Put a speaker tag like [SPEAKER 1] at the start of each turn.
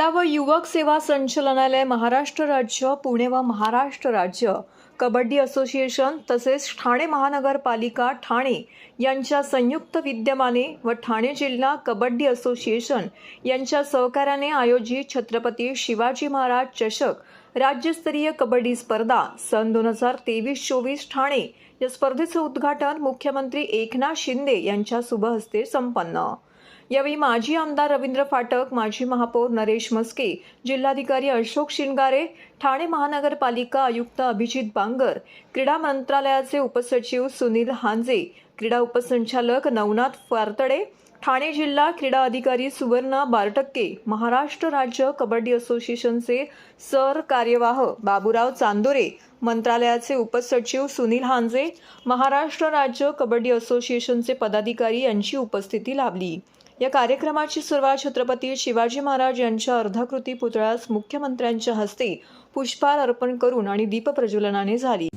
[SPEAKER 1] क्रीडा व युवक सेवा संचालनालय महाराष्ट्र राज्य पुणे व महाराष्ट्र राज्य कबड्डी असोसिएशन तसेच ठाणे महानगरपालिका ठाणे यांच्या संयुक्त विद्यमाने व ठाणे जिल्हा कबड्डी असोसिएशन यांच्या सहकार्याने आयोजित छत्रपती शिवाजी महाराज चषक राज्यस्तरीय कबड्डी स्पर्धा सन दोन हजार तेवीस चोवीस ठाणे या स्पर्धेचं उद्घाटन मुख्यमंत्री एकनाथ शिंदे यांच्या शुभहस्ते संपन्न. यावेळी माजी आमदार रवींद्र फाटक माजी महापौर नरेश मस्के जिल्हाधिकारी अशोक शिंगारे ठाणे महानगरपालिका आयुक्त अभिजित बांगर क्रीडा मंत्रालयाचे उपसचिव सुनील हांजे क्रीडा उपसंचालक नवनाथ फारतडे ठाणे जिल्हा क्रीडा अधिकारी सुवर्णा बारटक्के महाराष्ट्र राज्य कबड्डी असोसिएशनचे सर कार्यवाह बाबूराव चांदोरे मंत्रालयाचे उपसचिव सुनील हांजे महाराष्ट्र राज्य कबड्डी असोसिएशनचे पदाधिकारी यांची उपस्थिती लाभली. या कार्यक्रमाची सुरुवात छत्रपती शिवाजी महाराज यांच्या अर्धाकृती पुतळ्यास मुख्यमंत्र्यांच्या हस्ते पुष्पहार अर्पण करून आणि दीपप्रज्वलनाने झाली.